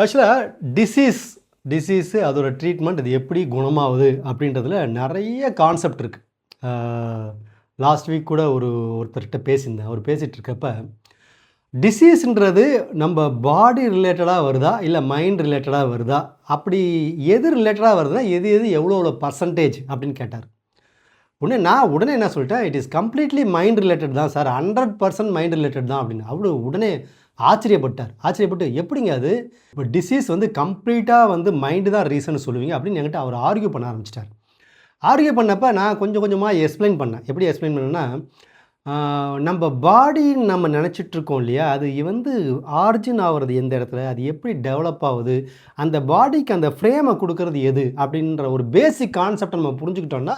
ஆக்சுவலாக disease disease அதோட treatment இது எப்படி குணமாகுது அப்படின்றதுல நிறைய கான்செப்ட் இருக்குது லாஸ்ட் வீக் கூட ஒரு ஒருத்தர்கிட்ட பேசியிருந்தேன். அவர் பேசிகிட்டு இருக்கப்ப டிசீஸ்ன்றது நம்ம பாடி ரிலேட்டடாக வருதா? இல்லை மைண்ட் ரிலேட்டடாக வருதா? அப்படி எது ரிலேட்டடாக வருதுன்னா எது எது எவ்வளோ எவ்வளோ பர்சன்டேஜ் அப்படின்னு கேட்டார். உடனே நான் உடனே என்ன சொல்லிட்டேன்? It is completely mind related தான் sir. Hundred percent mind related தான் அப்படின்னு. அவ்வளோ உடனே ஆச்சரியப்பட்டார். ஆச்சரியப்பட்டு எப்படிங்க அது? இப்போ டிசீஸ் வந்து கம்ப்ளீட்டாக வந்து மைண்டு தான் ரீசன் சொல்லுவீங்க அப்படின்னு என்கிட்ட அவர் ஆர்கியூ பண்ண ஆரம்பிச்சிட்டார். ஆர்கியூ பண்ணப்போ நான் கொஞ்சம் கொஞ்சமாக எக்ஸ்பிளைன் பண்ணேன். எப்படி எக்ஸ்பிளைன் பண்ணேன்னா நம்ம பாடின்னு நம்ம நினச்சிட்டு இருக்கோம் இல்லையா? அது வந்து ஆர்ஜின் ஆகிறது எந்த இடத்துல? அது எப்படி டெவலப் ஆகுது? அந்த பாடிக்கு அந்த ஃப்ரேமை கொடுக்கறது எது? அப்படின்ற ஒரு பேசிக் கான்செப்டை நம்ம புரிஞ்சுக்கிட்டோன்னா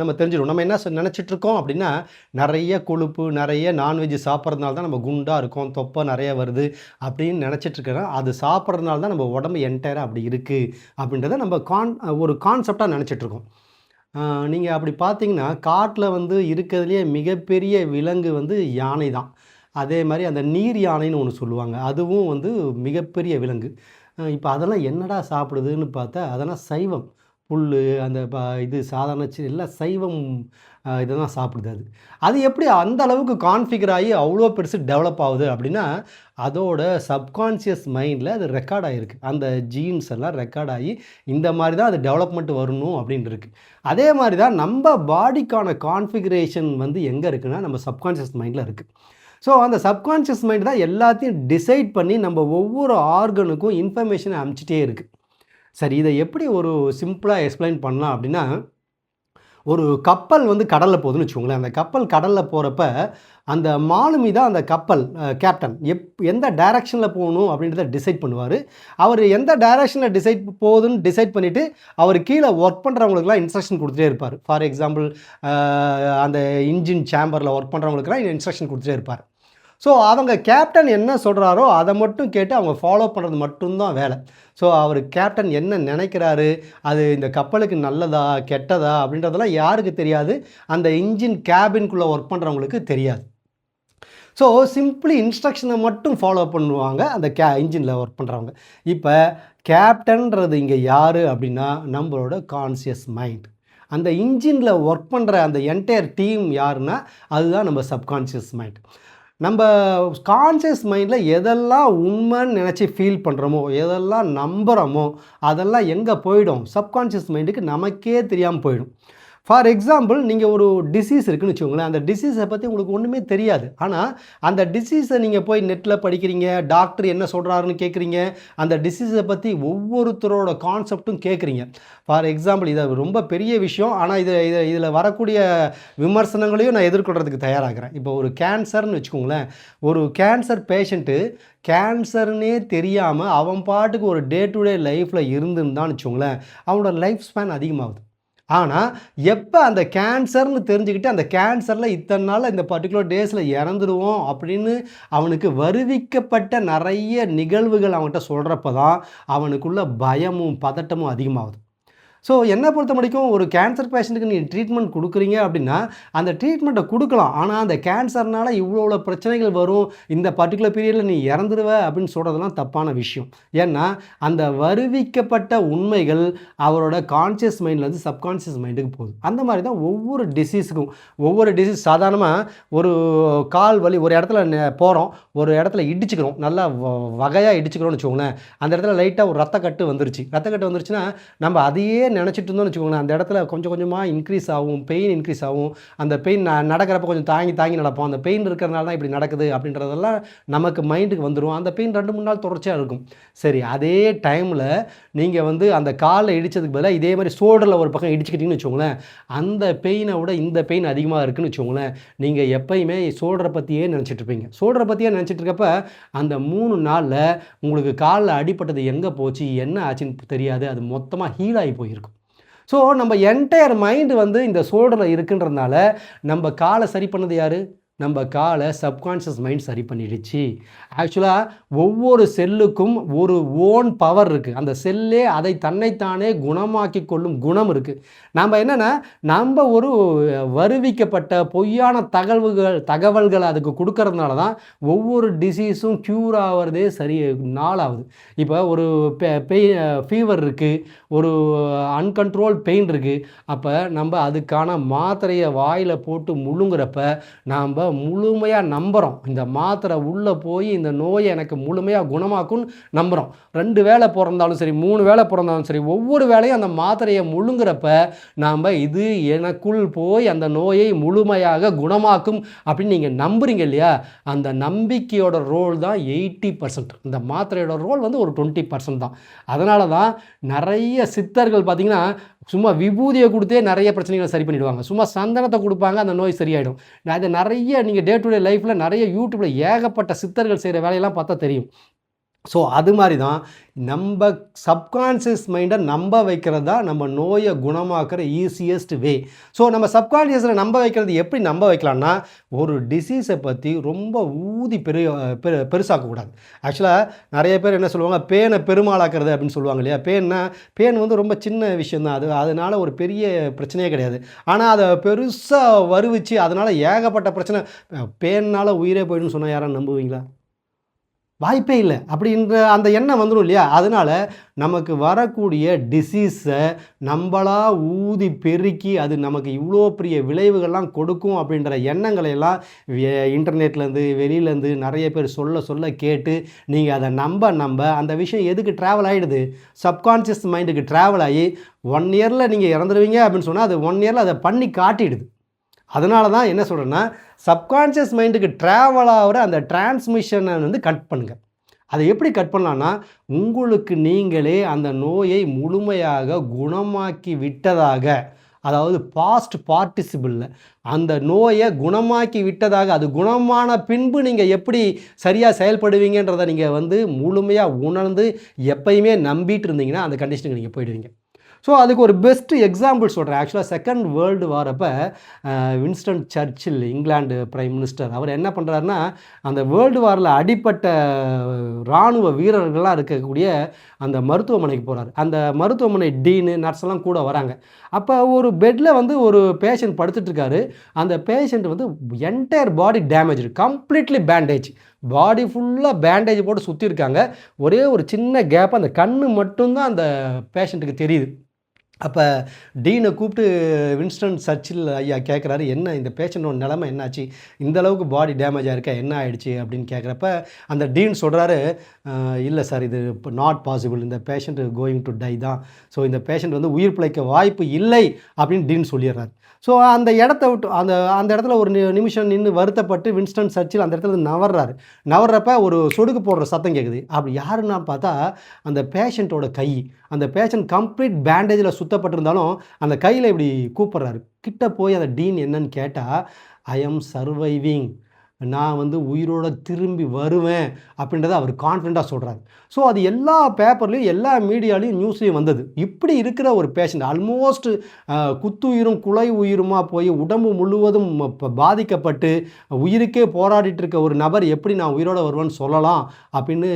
நம்ம தெரிஞ்சிடும் நம்ம என்ன நினச்சிட்ருக்கோம் இருக்கோம் அப்படின்னா நிறைய கொழுப்பு நிறைய நான்வெஜ் சாப்பிட்றதுனால தான் நம்ம குண்டாக இருக்கோம் தொப்பை நிறைய வருது அப்படின்னு நினச்சிட்ருக்கிறோம். அது சாப்பிட்றதுனால தான் நம்ம உடம்பு என்டையராக அப்படி இருக்குது அப்படின்றத நம்ம கான் ஒரு கான்செப்டாக நினச்சிட்ருக்கோம். நீங்கள் அப்படி பார்த்தீங்கன்னா காட்டில் வந்து இருக்கிறதுலேயே மிகப்பெரிய விலங்கு வந்து யானை தான். அதே மாதிரி அந்த நீர் யானைன்னு ஒன்று சொல்லுவாங்க. அதுவும் வந்து மிகப்பெரிய விலங்கு. இப்போ அதெல்லாம் என்னடா சாப்பிடுதுன்னு பார்த்தா அதெல்லாம் சைவம். புல் அந்த ப இது சாதாரண எல்லாம் சைவம் இதெல்லாம் சாப்பிடுது அது. அது எப்படி அந்த அளவுக்கு கான்ஃபிகர் ஆகி அவ்வளோ பெருசு டெவலப் ஆகுது அப்படின்னா அதோட சப்கான்ஷியஸ் மைண்டில் அது ரெக்கார்ட் ஆகிருக்கு அந்த ஜீன்ஸ் எல்லாம் ரெக்கார்ட் ஆகி இந்த மாதிரி தான் அது டெவலப்மெண்ட் வரணும் அப்படின்னு இருக்குது அதே மாதிரி தான் நம்ம பாடிக்கான கான்ஃபிகரேஷன் வந்து எங்கே இருக்குன்னா நம்ம சப்கான்ஷியஸ் மைண்டில் இருக்குது ஸோ அந்த சப்கான்ஷியஸ் மைண்ட் தான் எல்லாத்தையும் டிசைட் பண்ணி நம்ம ஒவ்வொரு ஆர்கனுக்கும் இன்ஃபர்மேஷனை அனுப்பிச்சிட்டே இருக்குது சரி இதை எப்படி ஒரு சிம்பிளாக எக்ஸ்பிளைன் பண்ணலாம் அப்படின்னா ஒரு கப்பல் வந்து கடலில் போகுதுன்னு வச்சுக்கோங்களேன். அந்த கப்பல் கடலில் போகிறப்ப அந்த மாலுமி தான் அந்த கப்பல் கேப்டன் எப் எந்த டைரக்ஷனில் போகணும் அப்படின்றத டிசைட் பண்ணுவார். அவர் எந்த டைரக்ஷனில் டிசைட் போகுதுன்னு டிசைட் பண்ணிவிட்டு அவர் கீழே ஒர்க் பண்ணுறவங்களுக்குலாம் இன்ஸ்ட்ரக்ஷன் கொடுத்துட்டே இருப்பார். ஃபார் எக்ஸாம்பிள் அந்த இன்ஜின் சேம்பரில் ஒர்க் பண்ணுறவங்களுக்குலாம் இன்ஸ்ட்ரக்ஷன் கொடுத்துட்டே இருப்பார். ஸோ அவங்க கேப்டன் என்ன சொல்கிறாரோ அதை மட்டும் கேட்டு அவங்க ஃபாலோ பண்ணுறது மட்டும்தான் வேலை. ஸோ அவர் கேப்டன் என்ன நினைக்கிறாரு? அது இந்த கப்பலுக்கு நல்லதா கெட்டதா அப்படின்றதெல்லாம் யாருக்கு தெரியாது. அந்த இன்ஜின் கேபின்குள்ளே ஒர்க் பண்ணுறவங்களுக்கு தெரியாது. ஸோ சிம்பிளி இன்ஸ்ட்ரக்ஷனை மட்டும் ஃபாலோ பண்ணுவாங்க அந்த கே இன்ஜினில் ஒர்க் பண்ணுறவங்க இப்போ கேப்டன்றது இங்கே யார் அப்படின்னா நம்மளோட கான்சியஸ் மைண்ட் அந்த இன்ஜினில் ஒர்க் பண்ணுற அந்த என்டையர் டீம் யாருன்னா அதுதான் நம்ம சப்கான்ஷியஸ் மைண்ட் நம்ம கான்சியஸ் மைண்டில் எதெல்லாம் உண்மைன்னு நினச்சி ஃபீல் பண்ணுறோமோ எதெல்லாம் நம்புகிறோமோ அதெல்லாம் எங்கே போயிடும்? சப்கான்ஷியஸ் மைண்டுக்கு நமக்கே தெரியாமல் போயிடும். ஃபார் எக்ஸாம்பிள் நீங்கள் ஒரு டிசீஸ் இருக்குன்னு வச்சுக்கோங்களேன் அந்த டிசீஸை பற்றி உங்களுக்கு ஒன்றுமே தெரியாது. ஆனால் அந்த டிசீஸை நீங்கள் போய் நெட்டில் படிக்கிறீங்க டாக்டர் என்ன சொல்கிறாருன்னு கேட்குறீங்க அந்த டிசீஸை பற்றி ஒவ்வொருத்தரோட கான்செப்டும் கேட்குறீங்க ஃபார் எக்ஸாம்பிள் இது ரொம்ப பெரிய விஷயம். ஆனால் இது இதில் இதில் வரக்கூடிய விமர்சனங்களையும் நான் எதிர்கொள்கிறதுக்கு தயாராகிறேன். இப்போ ஒரு கேன்சர்னு வச்சுக்கோங்களேன் ஒரு கேன்சர் பேஷண்ட்டு கேன்சர்னே தெரியாமல் அவன் பாட்டுக்கு ஒரு டே டு டே லைஃப்பில் இருந்துருந்தான்னு வச்சுக்கோங்களேன் அவனோட லைஃப் ஸ்பேன் அதிகமாகுது. ஆனால் எப்போ அந்த கேன்சர்னு தெரிஞ்சுக்கிட்டு அந்த கேன்சரில் இத்தனை நாள் இந்த பர்டிகுலர் டேஸில் இறந்துடுவோம் அப்படின்னு அவனுக்கு வருவிக்கப்பட்ட நிறைய நிகழ்வுகள் அவன்கிட்ட சொல்கிறப்ப தான் அவனுக்குள்ள பயமும் பதட்டமும் அதிகமாகுது. ஸோ என்னை பொறுத்த வரைக்கும் ஒரு கேன்சர் பேஷண்ட்டுக்கு நீங்கள் ட்ரீட்மெண்ட் கொடுக்குறீங்க அப்படின்னா அந்த ட்ரீட்மெண்ட்டை கொடுக்கலாம். ஆனால் அந்த கேன்சர்னால் இவ்வளோ இவ்வளோ பிரச்சனைகள் வரும் இந்த பர்டிகுலர் பீரியடில் நீ இறந்துருவ அப்படின்னு சொல்கிறதெல்லாம் தப்பான விஷயம். ஏன்னா அந்த வருவிக்கப்பட்ட உண்மைகள் அவரோட கான்சியஸ் மைண்ட்லேருந்து சப்கான்ஷியஸ் மைண்டுக்கு போகுது. அந்த மாதிரி தான் ஒவ்வொரு டிசீஸுக்கும் ஒவ்வொரு டிசீஸ் சாதாரணமாக ஒரு கால் வலி ஒரு இடத்துல போகிறோம் ஒரு இடத்துல இடிச்சுக்கிறோம் நல்லா வகையாக இடிச்சுக்கிறோம்னு வச்சுக்கோங்களேன் அந்த இடத்துல லைட்டாக ஒரு ரத்தக்கட்டு வந்துருச்சு. ரத்தக்கட்டு வந்துருச்சுன்னா நம்ம அதையே நினச்சிட்டு இருந்தோம்னு வச்சுக்கோங்களேன். அந்த இடத்துல கொஞ்சம் கொஞ்சமாக இன்க்ரீஸ் ஆகும் பெயின் இன்க்ரீஸ் ஆகும். அந்த பெயின் நடக்கிறப்ப கொஞ்சம் தாங்கி தாங்கி நடப்போம். அந்த பெயின் இருக்கிறனால தான் இப்படி நடக்குது அப்படின்றதெல்லாம் நமக்கு மைண்டுக்கு வந்துடும் அந்த பெயின் ரெண்டு மூணு நாள் தொடர்ச்சியாக இருக்கும். சரி அதே டைமில் நீங்கள் வந்து அந்த காலில் இடித்ததுக்கு பதிலாக இதே மாதிரி சோடரில் ஒரு பக்கம் இடிச்சுக்கிட்டிங்கன்னு வச்சுக்கோங்களேன். அந்த பெயினை விட இந்த பெயின் அதிகமாக இருக்குன்னு வச்சுக்கோங்களேன். நீங்கள் எப்பயுமே சோடரை பற்றியே நினச்சிட்டு இருப்பீங்க. சோல்டரை பற்றியே நினச்சிட்டு இருக்கப்ப அந்த மூணு நாளில் உங்களுக்கு காலில் அடிப்பட்டது எங்கே போச்சு? என்ன ஆச்சுன்னு தெரியாது. அது மொத்தமாக ஹீல் ஆகி போயிருக்கும் ஸோ நம்ம என்டையர் மைண்டு வந்து இந்த சோல்டரில் இருக்குன்றதுனால நம்ம காலை சரி பண்ணது யார்? நம்ம காலை சப்கான்ஷியஸ் மைண்ட் சரி பண்ணிடுச்சு. ஆக்சுவலாக ஒவ்வொரு செல்லுக்கும் ஒரு ஓன் பவர் இருக்குது அந்த செல்லே அதை தன்னைத்தானே குணமாக்கி கொள்ளும் குணம் இருக்குது நம்ம என்னென்னா நம்ம ஒரு வருவிக்கப்பட்ட பொய்யான தகவல்கள் தகவல்கள் அதுக்கு கொடுக்கறதுனால தான் ஒவ்வொரு டிசீஸும் க்யூர் ஆகிறதே சரி நாளாகுது. இப்போ ஒரு பெய் ஃபீவர் இருக்குது ஒரு அன்கண்ட்ரோல் பெயின் இருக்குது அப்போ நம்ம அதுக்கான மாத்திரையை வாயில் போட்டு முழுங்குறப்ப நாம் முழுமையாக நம்புகிறோம் இந்த மாத்திரை உள்ளே போய் இந்த நோயை எனக்கு முழுமையாக குணமாக்கும்னு நம்புகிறோம் ரெண்டு வேலை பிறந்தாலும் சரி மூணு வேலை பிறந்தாலும் சரி ஒவ்வொரு வேலையும் அந்த மாத்திரையை முழுங்குறப்ப நாம் இது எனக்குள் போய் அந்த நோயை முழுமையாக குணமாக்கும் அப்படின்னு நீங்கள் நம்புறீங்க இல்லையா? அந்த நம்பிக்கையோட ரோல் தான் எயிட்டி பர்சன்ட். இந்த மாத்திரையோட ரோல் வந்து ஒரு டுவெண்ட்டி பர்சன்ட் தான். அதனால தான் நிறைய சித்தர்கள் பார்த்திங்கன்னா சும்மா விபூதியை கொடுத்தே நிறைய பிரச்சனைகளை சரி பண்ணிடுவாங்க. சும்மா சந்தனத்தை கொடுப்பாங்க அந்த நோய் சரியாயிடும். நான் இதை நிறைய நீங்கள் டே டு டே லைஃப்பில் நிறைய யூடியூப்பில் ஏகப்பட்ட சித்தர்கள் செய்கிற வேலையெல்லாம் பார்த்தா தெரியும். ஸோ அது மாதிரி தான் நம்ம சப்கான்ஷியஸ் மைண்டை நம்ப வைக்கிறது தான் நம்ம நோயை குணமாக்குற ஈஸியஸ்ட் வே ஸோ நம்ம சப்கான்ஷியஸில் நம்ப வைக்கிறது எப்படி நம்ப வைக்கலாம்னா ஒரு டிசீஸை பற்றி ரொம்ப ஊதி பெரிய பெரு பெருசாக்கக்கூடாது. ஆக்சுவலாக நிறைய பேர் என்ன சொல்லுவாங்க பேனை பெருமாளாக்குறது அப்படின்னு சொல்லுவாங்க இல்லையா? பேன்னா பேன் வந்து ரொம்ப சின்ன விஷயம் தான் அது அதனால் ஒரு பெரிய பிரச்சனையே கிடையாது. ஆனால் அதை பெருசாக வருவிச்சு அதனால் ஏகப்பட்ட பிரச்சனை பேனால் உயிரே போயிடுன்னு சொன்னால் யாரும் நம்புவீங்களா? வாய்ப்பே இல்லை. அப்படின்ற அந்த எண்ணம் வந்துடும் இல்லையா? அதனால் நமக்கு வரக்கூடிய டிசீஸை நம்மளாக ஊதி பெருக்கி அது நமக்கு இவ்வளோ பெரிய விளைவுகள்லாம் கொடுக்கும் அப்படின்ற எண்ணங்களை எல்லாம் இன்டர்நெட்லேருந்து வெளியிலேருந்து நிறைய பேர் சொல்ல சொல்ல கேட்டு நீங்கள் அதை நம்ப நம்ப அந்த விஷயம் எதுக்கு ட்ராவல் ஆகிடுது சப்கான்ஷியஸ் மைண்டுக்கு ட்ராவல் ஆகி ஒன் இயரில் நீங்கள் இறந்துருவீங்க அப்படின்னு சொன்னால் அது ஒன் இயரில் அதை பண்ணி காட்டிடுது. அதனால தான் என்ன சொல்கிறேன்னா சப்கான்ஷியஸ் மைண்டுக்கு ட்ராவல் ஆகிற அந்த டிரான்ஸ்மிஷனை வந்து கட் பண்ணுங்கள் அதை எப்படி கட் பண்ணலான்னா உங்களுக்கு நீங்களே அந்த நோயை முழுமையாக குணமாக்கி விட்டதாக அதாவது பாஸ்ட் பார்ட்டிசிபிளில் அந்த நோயை குணமாக்கி விட்டதாக அது குணமான பின்பு நீங்கள் எப்படி சரியாக செயல்படுவீங்கன்றதை நீங்கள் வந்து முழுமையாக உணர்ந்து எப்பயுமே நம்பிட்டு இருந்தீங்கன்னா அந்த கண்டிஷனுக்கு நீங்கள் போயிடுவீங்க. ஸோ அதுக்கு ஒரு பெஸ்ட் எக்ஸாம்பிள் சொல்கிறேன் ஆக்சுவலாக second world வாரப்போ Winston Churchill England prime minister அவர் என்ன பண்ணுறாருன்னா அந்த வேர்ல்டு வாரில் அடிப்பட்ட இராணுவ வீரர்கள்லாம் இருக்கக்கூடிய அந்த மருத்துவமனைக்கு போகிறார் அந்த மருத்துவமனை டீனு நர்ஸ்லாம் கூட வராங்க. அப்போ ஒரு பெட்டில் வந்து ஒரு பேஷண்ட் படுத்துட்ருக்காரு அந்த பேஷண்ட் வந்து entire body damage completely bandage body ஃபுல்லாக பேண்டேஜ் போட்டு சுற்றிருக்காங்க ஒரே ஒரு சின்ன கேப் அந்த கண் மட்டும்தான் அந்த பேஷண்ட்டுக்கு தெரியுது. அப்போ டீனை கூப்பிட்டு வின்ஸ்டன் சர்ச்சில் ஐயா கேட்குறாரு என்ன இந்த பேஷண்ட்டோட நிலமை என்னாச்சு? இந்த அளவுக்கு பாடி டேமேஜ் ஆகிருக்கா என்ன ஆயிடுச்சு? அப்படின்னு கேட்குறப்ப அந்த டீன் சொல்கிறாரு இல்லை சார் இது இப்போ நாட் பாசிபிள் இந்த பேஷண்ட் கோயிங் டு டை தான். ஸோ இந்த பேஷண்ட் வந்து உயிர் பிழைக்க வாய்ப்பு இல்லை அப்படின்னு டீன் சொல்லிடுறாரு. ஸோ அந்த இடத்த விட்டு அந்த அந்த இடத்துல ஒரு நிமிஷம் நின்று வருத்தப்பட்டு வின்ஸ்டன் சர்ச்சில் அந்த இடத்துல நவர்றாரு. நவர்றப்ப ஒரு சொடுக்கு போடுற சத்தம் கேட்குது அப்படி யாருன்னா பார்த்தா அந்த பேஷண்ட்டோட கை அந்த பேஷண்ட் கம்ப்ளீட் பேண்டேஜில் சுத்தப்பட்டிருந்தாலும் அந்த கையில் இப்படி கூப்பிட்றாரு. கிட்ட போய் அந்த டீன் என்னன்னு கேட்டால் ஐ எம் சர்வைவிங் நான் வந்து உயிரோட திரும்பி வருவேன் அப்படின்றத அவர் கான்ஃபிடண்ட்டாக சொல்கிறார் ஸோ அது எல்லா பேப்பர்லேயும் எல்லா மீடியாலையும் நியூஸ்லேயும் வந்தது. இப்படி இருக்கிற ஒரு பேஷண்ட் ஆல்மோஸ்ட் குத்துயிரும் குலை உயிருமா போய் உடம்பு முழுவதும் பாதிக்கப்பட்டு உயிருக்கே போராடிட்டு இருக்க ஒரு நபர் எப்படி நான் உயிரோட வருவேன்னு சொல்லலாம் அப்படின்னு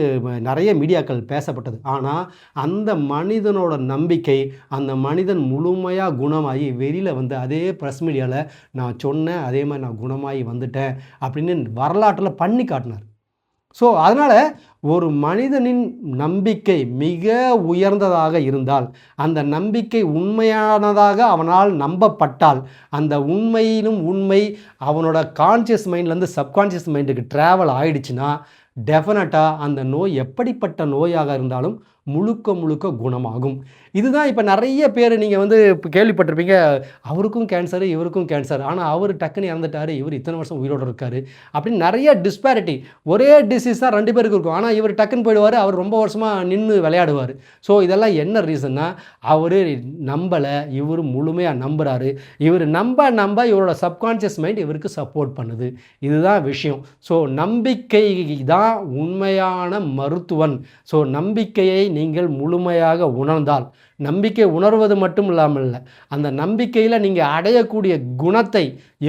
நிறைய மீடியாக்கள் பேசப்பட்டது. ஆனால் அந்த மனிதனோட நம்பிக்கை அந்த மனிதன் முழுமையாக குணமாகி வெளியில் வந்து அதே ப்ரெஸ் மீடியாவில் நான் சொன்னேன் அதே மாதிரி நான் குணமாகி வந்துட்டேன் அப்படின்னு வரலாற்றில் பண்ணி காட்டினார். ஸோ அதனால் ஒரு மனிதனின் நம்பிக்கை மிக உயர்ந்ததாக இருந்தால் அந்த நம்பிக்கை உண்மையானதாக அவனால் நம்பப்பட்டால் அந்த உண்மையிலும் உண்மை அவனோட கான்சியஸ் மைண்ட்லேருந்து சப்கான்ஷியஸ் மைண்டுக்கு ட்ராவல் ஆயிடுச்சுன்னா டெஃபினட்டாக அந்த நோய் எப்படிப்பட்ட நோயாக இருந்தாலும் முழுக்க முழுக்க குணமாகும். இதுதான் இப்போ நிறைய பேர் நீங்கள் வந்து இப்போ கேள்விப்பட்டிருப்பீங்க அவருக்கும் கேன்சர் இவருக்கும் கேன்சர் ஆனால் அவர் டக்குன்னு இறந்துட்டார் இவர் இத்தனை வருஷம் உயிரோடு இருக்கார் அப்படின்னு நிறைய டிஸ்பேரிட்டி ஒரே டிசீஸ் தான் ரெண்டு பேருக்கு இருக்கும். ஆனால் இவர் டக்குன்னு போயிடுவார் அவர் ரொம்ப வருஷமாக நின்று விளையாடுவார். ஸோ இதெல்லாம் என்ன ரீசன்னா அவர் நம்பலை இவர் முழுமையாக நம்புகிறாரு இவர் நம்ப நம்ப இவரோட சப்கான்ஷியஸ் மைண்ட் இவருக்கு சப்போர்ட் பண்ணுது. இதுதான் விஷயம். ஸோ நம்பிக்கை தான் உண்மையான மருத்துவன். ஸோ நம்பிக்கையை நீங்கள் முழுமையாக உணர்ந்தால் நம்பிக்கை உணர்வது மட்டும் இல்லாமல் இல்லை அந்த நம்பிக்கையில் நீங்கள் அடையக்கூடிய குணத்தை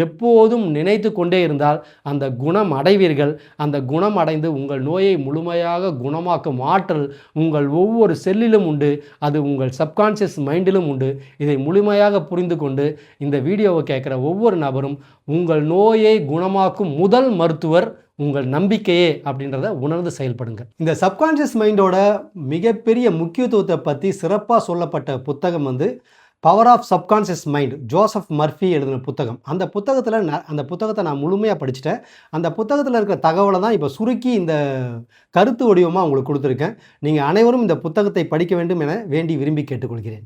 எப்போதும் நினைத்து கொண்டே இருந்தால் அந்த குணம் அடைவீர்கள். அந்த குணம் அடைந்து உங்கள் நோயை முழுமையாக குணமாக்கும் ஆற்றல் உங்கள் ஒவ்வொரு செல்லிலும் உண்டு அது உங்கள் சப்கான்ஷியஸ் மைண்டிலும் உண்டு. இதை முழுமையாக புரிந்து கொண்டு இந்த வீடியோவை கேட்குற ஒவ்வொரு நபரும் உங்கள் நோயை குணமாக்கும் முதல் மருத்துவர் உங்கள் நம்பிக்கையே அப்படின்றத உணர்ந்து செயல்படுங்க இந்த சப்கான்ஷியஸ் மைண்டோட மிகப்பெரிய முக்கியத்துவத்தை பற்றி சிறப்பாக சொல்லப்பட்ட புத்தகம் வந்து power of subconscious mind Joseph Murphy எழுதின புத்தகம். அந்த புத்தகத்தில் நான் அந்த புத்தகத்தை நான் முழுமையாக படிச்சுட்டேன். அந்த புத்தகத்தில் இருக்கிற தகவலை தான் இப்போ சுருக்கி இந்த கருத்து வடிவமாக உங்களுக்கு கொடுத்துருக்கேன். நீங்கள் அனைவரும் இந்த புத்தகத்தை படிக்க வேண்டும் என வேண்டி விரும்பி கேட்டுக்கொள்கிறேன்.